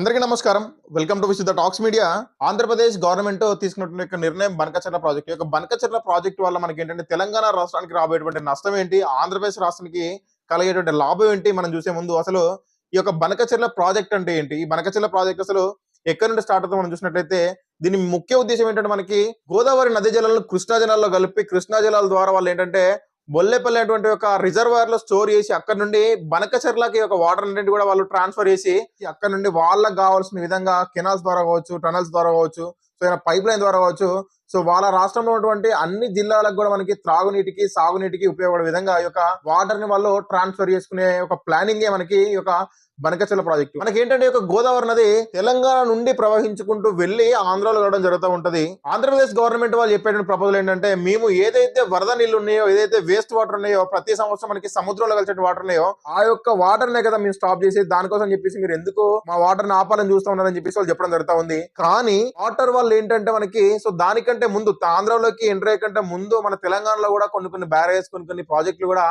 అందరికీ నమస్కారం. Welcome to విసిద్ధ talks media. Andhra Pradesh government తీసుకున్నటువంటి నిర్ణయం బనకచర్ల ప్రాజెక్ట్. ఈ యొక్క బనకచర్ల ప్రాజెక్ట్ వల్ల మనకి ఏంటంటే తెలంగాణ రాష్ట్రానికి రాబోయేటువంటి నష్టం ఏంటి? ఆంధ్రప్రదేశ్ రాష్ట్రానికి కలిగేటువంటి లాభం ఏంటి? మనం చూసే ముందు అసలు ఈ యొక్క బనకచర్ల ప్రాజెక్ట్ అంటే ఏంటి? ఈ బనకచర్ల ప్రాజెక్ట్ అసలు ఎక్కడి నుండి స్టార్ట్ అవుతుంది మనం చూసినట్లయితే దీని ముఖ్య ఉద్దేశం ఏంటంటే మనకి గోదావరి నది జలాలను కృష్ణా జలాల్లో కలిపి కృష్ణా జలాల ద్వారా వాళ్ళు ఏంటంటే బొల్లేపల్లి అటువంటి ఒక రిజర్వాయర్లో స్టోర్ చేసి అక్కడ నుండి బనకచర్లకి ఒక వాటర్ అన్నింటి కూడా వాళ్ళు ట్రాన్స్ఫర్ చేసి అక్కడ నుండి వాళ్ళకి కావాల్సిన విధంగా కెనాల్స్ ద్వారా కావచ్చు టనల్స్ ద్వారా కావచ్చు సో ఏదైనా పైప్ లైన్ ద్వారా కావచ్చు సో వాళ్ళ రాష్ట్రంలో ఉన్నటువంటి అన్ని జిల్లాలకు కూడా మనకి త్రాగునీటికి సాగునీటికి ఉపయోగపడే విధంగా ఈ యొక్క వాటర్ని వాళ్ళు ట్రాన్స్ఫర్ చేసుకునే ఒక ప్లానింగ్ మనకి ఈ యొక్క బనకచల ప్రాజెక్టు. మనకి ఏంటంటే ఒక గోదావరి నది తెలంగాణ నుండి ప్రవహించుకుంటూ వెళ్ళి ఆంధ్రలో వెళ్ళడం జరుగుతూ ఉంటది. ఆంధ్రప్రదేశ్ గవర్నమెంట్ వాళ్ళు చెప్పేటువంటి ప్రపోజల్ ఏంటంటే మేము ఏదైతే వరద నీళ్ళు ఉన్నాయో ఏదైతే వేస్ట్ వాటర్ ఉన్నాయో ప్రతి సంవత్సరం మనకి సముద్రంలో కలిసే వాటర్ ఉన్నాయో ఆ యొక్క వాటర్ నే కదా మేము స్టాప్ చేసి దానికోసం చెప్పేసి మీరు ఎందుకు మా వాటర్ని ఆపాలని చూస్తా ఉన్నారని చెప్పేసి వాళ్ళు చెప్పడం జరుగుతా ఉంది. కానీ వాటర్ వాళ్ళు ఏంటంటే మనకి సో దానికంటే ముందు ఆంధ్రలోకి ఎంటర్ అయ్యే కంటే ముందు మన తెలంగాణలో కూడా కొన్ని కొన్ని బ్యారేజ్ కొన్ని కొన్ని ప్రాజెక్టులు కూడా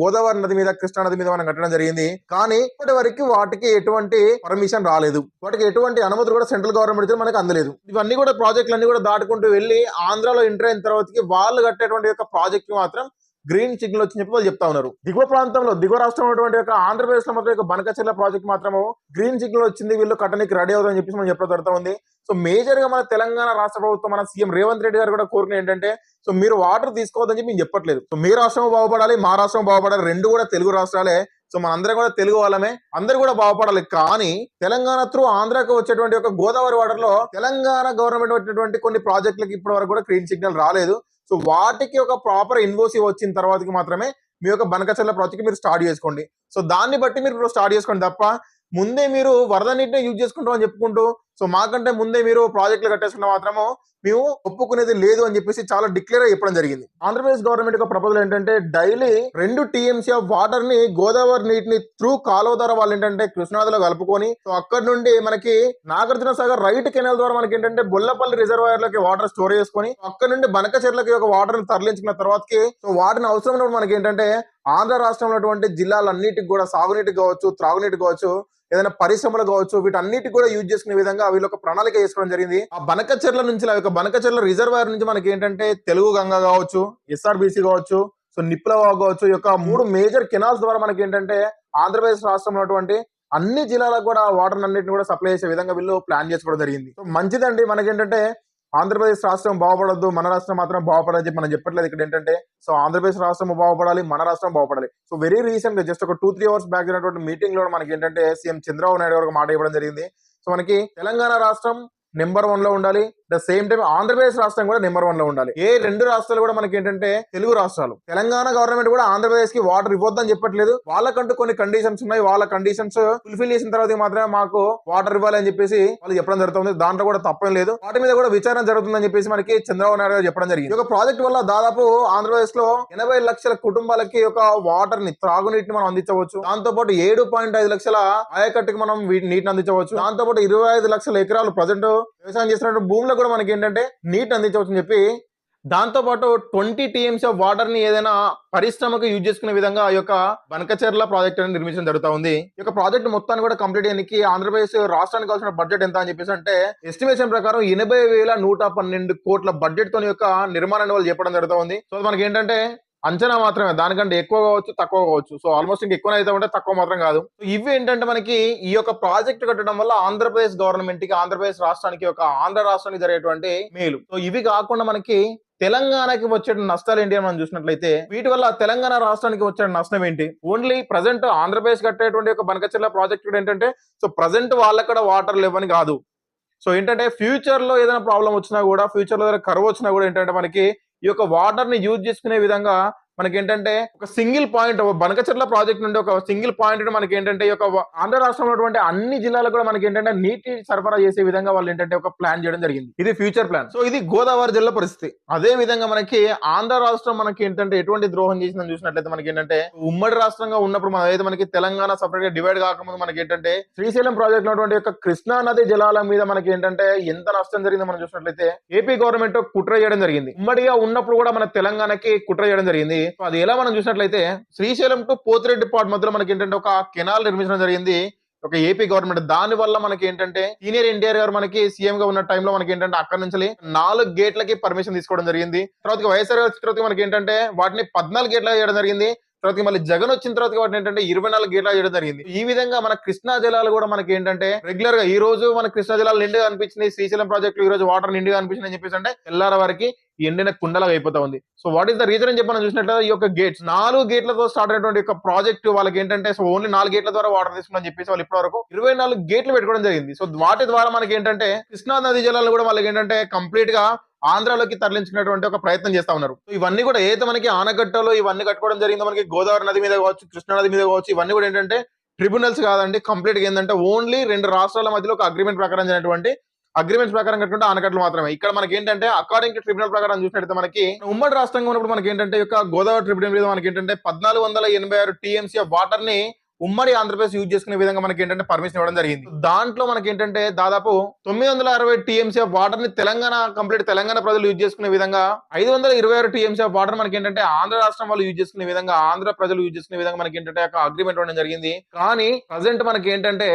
గోదావరి నది మీద కృష్ణా నది మీద మనం కట్టడం జరిగింది. కానీ ఇప్పటి వరకు వాటికి ఎటువంటి పర్మిషన్ రాలేదు. వాటికి ఎటువంటి అనుమతులు కూడా సెంట్రల్ గవర్నమెంట్ మనకు అందలేదు. ఇవన్నీ కూడా ప్రాజెక్టులు అన్ని కూడా దాటుకుంటూ వెళ్ళి ఆంధ్రాలో ఎంటర్ అయిన తర్వాతకి వాళ్ళు కట్టేటువంటి యొక్క ప్రాజెక్ట్ మాత్రం గ్రీన్ సిగ్నల్ వచ్చి చెప్పి వాళ్ళు చెప్తా ఉన్నారు. దిగువ ప్రాంతంలో దిగువ రాష్ట్రం ఉన్నటువంటి యొక్క ఆంధ్రప్రదేశ్లో మాత్రం యొక్క బనకచెర్ల ప్రాజెక్ట్ మాత్రము గ్రీన్ సిగ్నల్ వచ్చింది వీళ్ళు కట్టడానికి రెడీ అవుతుందని చెప్పేసి మనం చెప్పడం జరుగుతూ ఉంది. సో మేజర్గా మన తెలంగాణ రాష్ట్ర ప్రభుత్వం మన సీఎం రేవంత్ రెడ్డి గారు కూడా కోరిన ఏంటంటే సో మీరు వాటర్ తీసుకోవద్దని చెప్పి మేము చెప్పట్లేదు. సో మీ రాష్ట్రం బాగుపడాలి మా రాష్ట్రం బాగుపడాలి రెండు కూడా తెలుగు రాష్ట్రాలే సో మనందరం కూడా తెలుగు వాళ్ళమే. అందరు కూడా బాగుపడాలి. కానీ తెలంగాణ త్రూ ఆంధ్రాకి వచ్చేటువంటి ఒక గోదావరి వాటర్లో తెలంగాణ గవర్నమెంట్ వచ్చినటువంటి కొన్ని ప్రాజెక్టులకు ఇప్పటి వరకు కూడా గ్రీన్ సిగ్నల్ రాలేదు. సో వాటికి ఒక ప్రాపర్ ఇన్వోసివ్ వచ్చిన తర్వాతకి మాత్రమే మీ యొక్క బనకచర్ల ప్రాజెక్ట్ మీరు స్టార్ట్ చేసుకోండి. సో దాన్ని బట్టి మీరు ఇప్పుడు స్టార్ట్ చేసుకోండి తప్ప ముందే మీరు వరద నీటిని యూజ్ చేసుకుంటాం అని చెప్పుకుంటూ సో మాకంటే ముందే మీరు ప్రాజెక్టులు కట్టేసుకున్న మాత్రము మేము ఒప్పుకునేది లేదు అని చెప్పేసి చాలా డిక్లేర్ చెప్పడం జరిగింది. ఆంధ్రప్రదేశ్ గవర్నమెంట్ యొక్క ప్రపోజల్ ఏంటంటే డైలీ రెండు టీఎంసీ ఆఫ్ వాటర్ని గోదావరి నీటిని త్రూ కాలువ ద్వారా వాళ్ళు ఏంటంటే కృష్ణాదిలో కలుపుకొని సో అక్కడ నుండి మనకి నాగార్జున సాగర్ రైట్ కెనాల్ ద్వారా మనకి ఏంటంటే బొల్లపల్లి రిజర్వాయర్లోకి వాటర్ స్టోర్ చేసుకొని అక్కడ నుండి బనకచెర్లకి ఒక వాటర్ని తరలించుకున్న తర్వాతకి సో వాటిని అవసరం ఉన్నప్పుడు మనకి ఏంటంటే ఆంధ్ర రాష్ట్రంలో ఉన్నటువంటి జిల్లాలన్నిటికి కూడా సాగునీటికి కావచ్చు త్రాగునీటికి కావచ్చు ఏదైనా పరిశ్రమలు కావచ్చు వీటన్నిటి కూడా యూజ్ చేసుకునే విధంగా వీళ్ళు ఒక ప్రణాళిక చేసుకోవడం జరిగింది. ఆ బనకచెర్ల నుంచి ఆ యొక్క బనకచెర్ల రిజర్వాయర్ నుంచి మనకి ఏంటంటే తెలుగు గంగ కావచ్చు ఎస్ఆర్బిసి కావచ్చు సో నిప్లవా కావచ్చు ఈ యొక్క మూడు మేజర్ కెనాల్స్ ద్వారా మనకి ఏంటంటే ఆంధ్రప్రదేశ్ రాష్ట్రంలో ఉన్నటువంటి అన్ని జిల్లాలకు కూడా వాటర్ అన్నింటిని కూడా సప్లై చేసే విధంగా వీళ్ళు ప్లాన్ చేసుకోవడం జరిగింది. మంచిదండి మనకి ఏంటంటే ఆంధ్రప్రదేశ్ రాష్ట్రం బాగుపడద్దు మన రాష్ట్రం మాత్రం బాగుపడని చెప్పి మనం చెప్పట్లేదు. ఇక్కడ ఏంటంటే సో ఆంధ్రప్రదేశ్ రాష్ట్రం బాగుపడాలి మన రాష్ట్రం బాగుపడాలి. సో వెరీ రీసెంట్గా జస్ట్ ఒక టూ త్రీ అవర్స్ బ్యాక్ జరిగినటువంటి మీటింగ్లో మనకి ఏంటంటే సీఎం చంద్రబాబు నాయుడు గారు మాట ఇవ్వడం జరిగింది. సో మనకి తెలంగాణ రాష్ట్రం నెంబర్ వన్లో ఉండాలి. ద సేమ్ టైం ఆంధ్రప్రదేశ్ రాష్ట్రం కూడా నెంబర్ వన్లో ఉండాలి. ఏ రెండు రాష్ట్రాలు కూడా మనకి ఏంటంటే తెలుగు రాష్ట్రాలు. తెలంగాణ గవర్నమెంట్ కూడా ఆంధ్రప్రదేశ్కి వాటర్ ఇవ్వద్దని చెప్పట్లేదు. వాళ్ళకంటూ కొన్ని కండిషన్స్ ఉన్నాయి. వాళ్ళ కండిషన్స్ ఫుల్ఫిల్ చేసిన తర్వాత మాత్రమే మాకు వాటర్ ఇవ్వాలి అని చెప్పేసి వాళ్ళు చెప్పడం జరుగుతుంది. దాంట్లో కూడా తప్పేం లేదు. వాటి మీద కూడా విచారణ జరుగుతుందని చెప్పేసి మనకి చంద్రబాబు నాయుడు గారు చెప్పడం జరిగింది. ఒక ప్రాజెక్ట్ వల్ల దాదాపు ఆంధ్రప్రదేశ్లో ఎనభై లక్షల కుటుంబాలకి ఒక వాటర్ని త్రాగునీటిని మనం అందించవచ్చు. దాంతో పాటు ఏడు పాయింట్ ఐదు లక్షల ఆయకట్టుకి మనం నీటిని అందించవచ్చు. దాంతో పాటు ఇరవై ఐదు లక్షల ఎకరాలు ప్రజెంట్ వ్యవసాయం చేస్తున్న భూములకు కూడా మనకి ఏంటంటే నీటిని అందించవచ్చు అని చెప్పి దాంతో పాటు ట్వంటీ టీఎంసీ ఆఫ్ వాటర్ని ఏదైనా పరిశ్రమకు యూజ్ చేసుకునే విధంగా ఈ యొక్క బనకచెర్ల ప్రాజెక్ట్ అనేది నిర్మించడం జరుగుతూ ఉంది. ఈ యొక్క ప్రాజెక్ట్ మొత్తాన్ని కూడా కంప్లీట్ చేయడానికి ఆంధ్రప్రదేశ్ రాష్ట్రానికి కావాల్సిన బడ్జెట్ ఎంత అని చెప్పేసి అంటే ఎస్టిమేషన్ ప్రకారం ఎనభై వేల నూట పన్నెండు కోట్ల బడ్జెట్తో యొక్క నిర్మాణాన్ని వాళ్ళు చెప్పడం జరుగుతూ ఉంది. సో మనకి ఏంటంటే అంచనా మాత్రమే. దానికంటే ఎక్కువ కావచ్చు తక్కువ కావచ్చు. సో ఆల్మోస్ట్ ఇంకా ఎక్కువ అయితే ఉంటే తక్కువ మాత్రం కాదు. ఇవి ఏంటంటే మనకి ఈ యొక్క ప్రాజెక్ట్ కట్టడం వల్ల ఆంధ్రప్రదేశ్ గవర్నమెంట్కి ఆంధ్రప్రదేశ్ రాష్ట్రానికి ఒక ఆంధ్ర రాష్ట్రానికి జరిగేటువంటి మేలు. సో ఇవి కాకుండా మనకి తెలంగాణకి వచ్చే నష్టాలు ఏంటి అని మనం చూసినట్లయితే వీటి వల్ల తెలంగాణ రాష్ట్రానికి వచ్చే నష్టం ఏంటి? ఓన్లీ ప్రజెంట్ ఆంధ్రప్రదేశ్ కట్టేటువంటి ఒక బనకచెర్ల ప్రాజెక్ట్ ఏంటంటే సో ప్రజెంట్ వాళ్ళక్కడ వాటర్ లేవని కాదు. సో ఏంటంటే ఫ్యూచర్లో ఏదైనా ప్రాబ్లం వచ్చినా కూడా ఫ్యూచర్లో ఏదైనా కరువు వచ్చినా కూడా ఏంటంటే మనకి ఈ యొక్క వాటర్ని యూజ్ చేసుకునే విధంగా మనకి ఏంటంటే ఒక సింగిల్ పాయింట్ బనకచర్ల ప్రాజెక్ట్ నుండి ఒక సింగిల్ పాయింట్ మనకి ఏంటంటే ఈ యొక్క ఆంధ్ర రాష్ట్రంలో ఉన్నటువంటి అన్ని జిల్లాలకు కూడా మనకి ఏంటంటే నీటి సరఫరా చేసే విధంగా వాళ్ళు ఏంటంటే ఒక ప్లాన్ చేయడం జరిగింది. ఇది ఫ్యూచర్ ప్లాన్. సో ఇది గోదావరి జిల్లా పరిస్థితి. అదే విధంగా మనకి ఆంధ్ర రాష్ట్రం మనకి ఏంటంటే ఎటువంటి ద్రోహం చేసిందని చూసినట్లయితే మనకి ఏంటంటే ఉమ్మడి రాష్ట్రంగా ఉన్నప్పుడు మన అయితే మనకి తెలంగాణ సపరేట్గా డివైడ్ కాకముందు మనకి ఏంటంటే శ్రీశైలం ప్రాజెక్ట్ ఉన్నటువంటి యొక్క కృష్ణా నది జలాల మీద మనకి ఏంటంటే ఎంత నష్టం జరిగిందో మనం చూసినట్లయితే ఏపీ గవర్నమెంట్ కుట్ర చేయడం జరిగింది. ఉమ్మడిగా ఉన్నప్పుడు కూడా మన తెలంగాణకి కుట్ర చేయడం జరిగింది. అది ఎలా మనం చూసినట్లయితే శ్రీశైలం టు పోతిరెడ్డి పాట్ మధ్యలో మనకి ఏంటంటే ఒక కెనాల్ నిర్మించడం జరిగింది. ఒక ఏపీ గవర్నమెంట్. దాని వల్ల మనకి ఏంటంటే సీనియర్ ఎన్టీఆర్ గారు మనకి సీఎం గా ఉన్న టైంలో మనకి ఏంటంటే అక్కడ నుంచి నాలుగు గేట్లకి పర్మిషన్ తీసుకోవడం జరిగింది. తర్వాత వైఎస్ఆర్ గారి తర్వాత మనకి ఏంటంటే వాటిని పద్నాలుగు గేట్ల చేయడం జరిగింది. తర్వాత మళ్ళీ జగన్ వచ్చిన తర్వాత వాటి ఏంటంటే ఇరవై నాలుగు గేట్లా చేయడం జరిగింది. ఈ విధంగా మన కృష్ణా జలాలు కూడా మనకి ఏంటంటే రెగ్యులర్గా ఈ రోజు మన కృష్ణా జలాలు నిండుగా అనిపించినాయి. శ్రీశైలం ప్రాజెక్టులు ఈ రోజు వాటర్ నిండుగా అనిపించింది అని చెప్పేసి అంటే తెల్లార వరకు ఎండిన కుండలాగా అయిపోతా ఉంది. So what is the reason అని చెప్పి మనం చూసినట్లయితే ఈ యొక్క గేట్స్ నాలుగు గేట్లతో స్టార్ట్ అయినటువంటి యొక్క ప్రాజెక్ట్ వాళ్ళకి ఏంటంటే సో ఓన్లీ నాలుగు గేట్ల ద్వారా వాటర్ తీసుకుని చెప్పేసి వాళ్ళు ఇప్పటి వరకు ఇరవై నాలుగు గేట్లు పెట్టుకోవడం జరిగింది. సో వాటి ద్వారా మనకి ఏంటంటే కృష్ణా నది జలాలు కూడా వాళ్ళకి ఏంటంటే కంప్లీట్గా ఆంధ్రాలోకి తరలించుకునేటువంటి ఒక ప్రయత్నం చేస్తా ఉన్నారు. ఇవన్నీ కూడా ఏదైతే మనకి ఆనకట్టలో ఇవన్నీ కట్టుకోవడం జరిగిందో మనకి గోదావరి నది మీద కావచ్చు కృష్ణా నది మీద కావచ్చు ఇవన్నీ కూడా ఏంటంటే ట్రిబ్యునల్స్ కాదండి. కంప్లీట్గా ఏంటంటే ఓన్లీ రెండు రాష్ట్రాల మధ్యలో ఒక అగ్రిమెంట్ ప్రకారం జరిగినటువంటి అగ్రిమెంట్స్ ప్రకారం కట్టుకుంటే ఆనకట్లు మాత్రమే. ఇక్కడ మనకి ఏంటంటే అకార్డింగ్ టు ట్రిబ్యునల్ ప్రకారం చూసినట్టు మనకి ఉమ్మడి రాష్ట్రంగా ఉన్నప్పుడు మనకి ఏంటంటే యొక్క గోదావరి ట్రిబ్యునల్ మీద మనకి ఏంటంటే పద్నాలుగు వందల ఎనభై ఆరు టీఎంసీ వాటర్ని ఉమ్మడి ఆంధ్రప్రదేశ్ యూజ్ చేసుకునే విధంగా మనకి ఏంటంటే పర్మిషన్ ఇవ్వడం జరిగింది. దాంట్లో మనకి ఏంటంటే దాదాపు తొమ్మిది వందల అరవై టీఎంసీ ఆఫ్ వాటర్ని తెలంగాణ కంప్లీట్ తెలంగాణ ప్రజలు యూజ్ చేసుకునే విధంగా ఐదు వందల ఇరవై ఆరు టీఎంసీ ఆఫ్ వాటర్ మనకి ఏంటంటే ఆంధ్ర రాష్ట్రం వాళ్ళు యూజ్ చేసుకునే విధంగా ఆంధ్ర ప్రజలు యూజ్ చేసుకునే విధంగా మనకి ఏంటంటే అగ్రిమెంట్ ఇవ్వడం జరిగింది. కానీ ప్రజెంట్ మనకి ఏంటంటే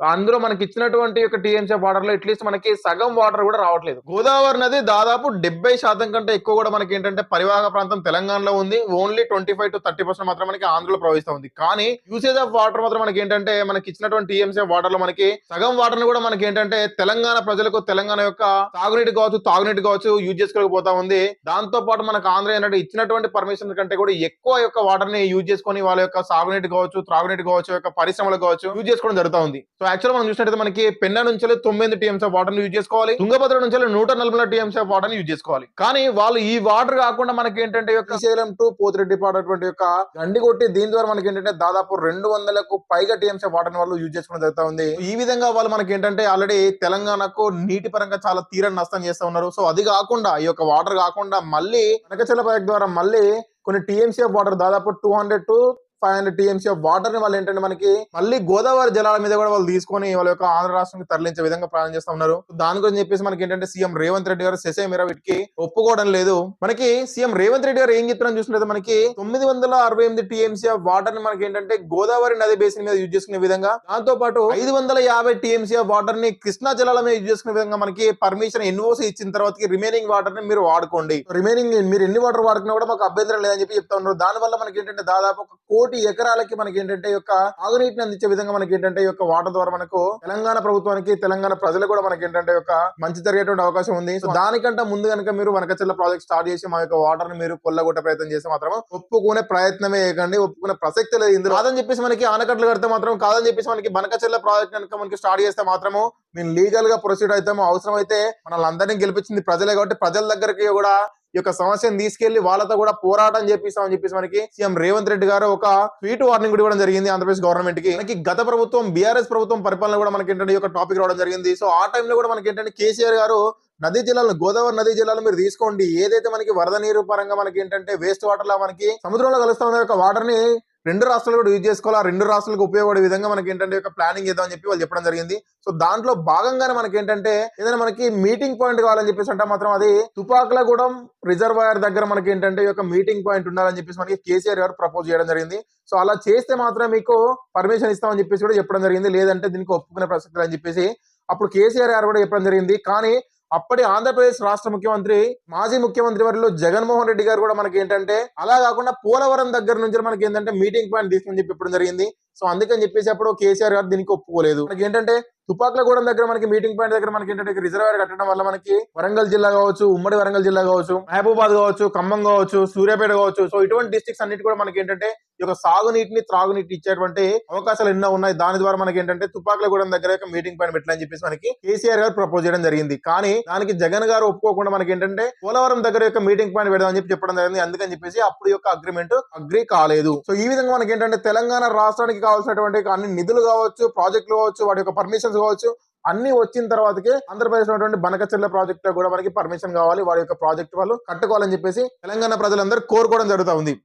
అందులో మనకి ఇచ్చినటువంటి యొక్క టీఎంసీ వాటర్లో అట్లీస్ట్ మనకి సగం వాటర్ కూడా రావట్లేదు. గోదావరి నది దాదాపు డెబ్బై శాతం కంటే ఎక్కువ కూడా మనకి ఏంటంటే పరివాహక ప్రాంతం తెలంగాణలో ఉంది. Only twenty five to thirty percent మాత్రం మనకి ఆంధ్రలో ప్రవహిస్తూ ఉంది. కానీ యూసేజ్ ఆఫ్ వాటర్ మాత్రం మనకి ఏంటంటే మనకి ఇచ్చినటువంటి టీఎంసీ వాటర్లో మనకి సగం వాటర్ కూడా మనకి ఏంటంటే తెలంగాణ ప్రజలకు తెలంగాణ యొక్క తాగునీటి కావచ్చు తాగునీటి కావచ్చు యూజ్ చేసుకోలేకపోతా ఉంది. దాంతో పాటు మనకు ఆంధ్ర ఏంటంటే ఇచ్చినటువంటి పర్మిషన్ కంటే కూడా ఎక్కువ యొక్క వాటర్ని యూజ్ చేసుకొని వాళ్ళ యొక్క సాగునీటి కావచ్చు త్రాగునీటి కావచ్చు యొక్క పరిశ్రమలు కావచ్చు యూజ్ చేసుకోవడం జరుగుతూ ఉంది. సో యాక్చువల్ మనం చూసినట్టయితే మనకి పెన్నా నుంచి తొమ్మిది టీఎంస్ ఆఫ్ వాటర్ యూజ్ చేసుకోవాలి. తుంగభద్ర నుంచి నూట నలభై టీఎంస్ ఆఫ్ వాటర్ యూజ్ చేసుకోవాలి. కానీ వాళ్ళు ఈ వాటర్ కాకుండా మనకి ఏంటంటే యొక్క శ్రీశైలం టు పోతిరెడ్డి పాడేటువంటి యొక్క గండి కొట్టి దీని ద్వారా మనకి ఏంటంటే దాదాపు రెండు వందలకు పైగా టీఎంస్ ఆఫ్ వాటర్ వాళ్ళు యూజ్ చేసుకోవడం జరుగుతా ఉంది. ఈ విధంగా వాళ్ళు మనకి ఏంటంటే ఆల్రెడీ తెలంగాణకు నీటి పరంగా చాలా తీరని నష్టం చేస్తా ఉన్నారు. సో అది కాకుండా ఈ యొక్క వాటర్ కాకుండా మళ్ళీ వెనకచల ప్రాజెక్ట్ ద్వారా మళ్ళీ కొన్ని టీఎంసీ ఆఫ్ వాటర్ దాదాపు two hundred to five hundred TMC of వాటర్ని వాళ్ళు ఏంటంటే మనకి మళ్ళీ గోదావరి జలాల మీద కూడా వాళ్ళు తీసుకొని వాళ్ళ యొక్క ఆంధ్ర రాష్ట్రానికి తరలించే విధంగా ప్రయాణం చేస్తా ఉన్నారు. దాని గురించి చెప్పేసి మనకి ఏంటంటే సీఎం రేవంత్ రెడ్డి గారు సెసే మీరా వీటికి ఒప్పుకోవడం లేదు. మనకి సీఎం రేవంత్ రెడ్డి గారు ఏం చెప్తున్నారని చూసినట్టు మనకి తొమ్మిది వందల అరవై ఎనిమిది టీఎంసీ ఆఫ్ వాటర్ని మనకి ఏంటంటే గోదావరి నది బేసిన్ మీద యూజ్ చేసుకునే విధంగా దాంతో పాటు ఐదు వందల యాభై టీఎంసీ ఆఫ్ వాటర్ని కృష్ణా జలాల మీద యూజ్ చేసుకునే విధంగా మనకి పర్మిషన్ ఎన్ఓసి ఇచ్చిన తర్వాత రిమైనింగ్ వాటర్ని మీరు వాడుకోండి. రిమైనింగ్ మీరు ఎన్ని వాటర్ వాడుకున్నా కూడా మాకు అభ్యంతరం లేదని చెప్పి చెప్తా ఉన్నారు. దాని వల్ల మనకి ఏంటంటే దాదాపు ఒక కోటి ఎకరాలకి మనకి ఏంటంటే యొక్క తాగునీటిని అందించే విధంగా మనకి ఏంటంటే ఈ యొక్క వాటర్ ద్వారా మనకు తెలంగాణ ప్రభుత్వానికి తెలంగాణ ప్రజలు కూడా మనకి ఏంటంటే యొక్క మంచి జరిగేటువంటి అవకాశం ఉంది. సో దానికంటే ముందు కనుక మీరు వనకచెల్ల ప్రాజెక్ట్ స్టార్ట్ చేసి మా యొక్క వాటర్ని మీరు కొల్లగొట్టే ప్రయత్నం చేస్తే మాత్రం ఒప్పుకునే ప్రయత్నమే చేయకండి ఒప్పుకునే ప్రసక్తి లేదు ఇందులో. కాదని చెప్పేసి మనకి ఆనకట్లు కడితే మాత్రం కాదని చెప్పేసి మనకి బనకచెల్ల ప్రాజెక్ట్ కనుక మనకి స్టార్ట్ చేస్తే మాత్రము మేము లీగల్గా ప్రొసీడ్ అవుతాము. అవసరం అయితే మనల్ని అందరినీ గెలిపించింది ప్రజలే కాబట్టి ప్రజల దగ్గరికి కూడా యొక్క సమస్యను తీసుకెళ్ళి వాళ్ళతో కూడా పోరాటం చేపిస్తామని చెప్పేసి మనకి సీఎం రేవంత్ రెడ్డి గారు ఒక ట్వీట్ వార్నింగ్ కూడా ఇవ్వడం జరిగింది ఆంధ్రప్రదేశ్ గవర్నమెంట్కి మనకి గత ప్రభుత్వం బీఆర్ఎస్ ప్రభుత్వం పరిపాలన కూడా మనకి ఏంటంటే ఒక యొక్క టాపిక్ రావడం జరిగింది. సో ఆ టైంలో కూడా మనకి ఏంటంటే కేసీఆర్ గారు నదీ జిల్లాలో గోదావరి నదీ జిల్లాలో మీరు తీసుకోండి. ఏదైతే మనకి వరద నీరు పరంగా మనకి ఏంటంటే వేస్ట్ వాటర్ లా మనకి సముద్రంలో కలుస్తా ఉన్న యొక్క వాటర్ని రెండు రాష్ట్రాలు కూడా యూజ్ చేసుకోవాలి. ఆ రెండు రాష్ట్రాలకు ఉపయోగపడే విధంగా మనకి ఏంటంటే ఒక ప్లానింగ్ చేద్దామని చెప్పి వాళ్ళు చెప్పడం జరిగింది. సో దాంట్లో భాగంగానే మనకి ఏంటంటే ఏదైనా మనకి మీటింగ్ పాయింట్ కావాలని చెప్పేసి అంటే మాత్రం అది తుపాకులగూడెం రిజర్వాయర్ దగ్గర మనకి ఏంటంటే ఈ యొక్క మీటింగ్ పాయింట్ ఉండాలని చెప్పేసి మనకి కేసీఆర్ గారు ప్రపోజ్ చేయడం జరిగింది. సో అలా చేస్తే మాత్రం మీకు పర్మిషన్ ఇస్తామని చెప్పేసి కూడా చెప్పడం జరిగింది. లేదంటే దీనికి ఒప్పుకునే ప్రసక్తి అని చెప్పేసి అప్పుడు కేసీఆర్ గారు కూడా చెప్పడం జరిగింది. కానీ అప్పటి ఆంధ్రప్రదేశ్ రాష్ట్ర ముఖ్యమంత్రి మాజీ ముఖ్యమంత్రి వారిలో జగన్మోహన్ రెడ్డి గారు కూడా మనకి ఏంటంటే అలా కాకుండా పోలవరం దగ్గర నుంచి మనకి ఏంటంటే మీటింగ్ పాయింట్ తీసుకుని చెప్పి చెప్పడం జరిగింది. సో అందుకని చెప్పేసి అప్పుడు కేసీఆర్ గారు దీనికి ఒప్పుకోలేదు. మనకి ఏంటంటే తుపాకులగూడెం దగ్గర మనకి మీటింగ్ పాయింట్ దగ్గర మనకి ఏంటంటే రిజర్వాయర్ కట్టడం వల్ల మనకి వరంగల్ జిల్లా కావచ్చు ఉమ్మడి వరంగల్ జిల్లా కావచ్చు మహబూబాద్ కావచ్చు ఖమ్మం కావచ్చు సూర్యాపేట కావచ్చు. సో ఇటువంటి డిస్ట్రిక్ట్స్ అన్నిటి కూడా మనకి ఏంటంటే ఈ యొక్క సాగునీటిని త్రాగునీటి ఇచ్చేటువంటి అవకాశాలు ఎన్నో ఉన్నాయి. దాని ద్వారా మనకి ఏంటంటే తుపాకులగూడెం దగ్గర ఒక మీటింగ్ పాయింట్ పెట్టాలని చెప్పేసి మనకి కేసీఆర్ గారు ప్రపోజ్ చేయడం జరిగింది. కానీ దానికి జగన్ గారు ఒప్పుకోకుండా మనకి ఏంటంటే పోలవరం దగ్గర యొక్క మీటింగ్ పాయింట్ పెడదామని చెప్పి చెప్పడం జరిగింది. అందుకని చెప్పేసి అప్పుడు యొక్క అగ్రిమెంట్ అగ్రి కాలేదు. సో ఈ విధంగా మనకి ఏంటంటే తెలంగాణ రాష్ట్రానికి కావాల్సినటువంటి అన్ని నిధులు కావచ్చు ప్రాజెక్టులు కావచ్చు వాటి యొక్క పర్మిషన్స్ కావచ్చు అన్ని వచ్చిన తర్వాతకే ఆంధ్రప్రదేశ్ ఉన్నటువంటి బనకచెర్ల ప్రాజెక్ట్ కూడా మనకి పర్మిషన్ కావాలి వారి యొక్క ప్రాజెక్ట్ వాళ్ళు కట్టుకోవాలని చెప్పేసి తెలంగాణ ప్రజలందరూ కోరుకోవడం జరుగుతూ ఉంది.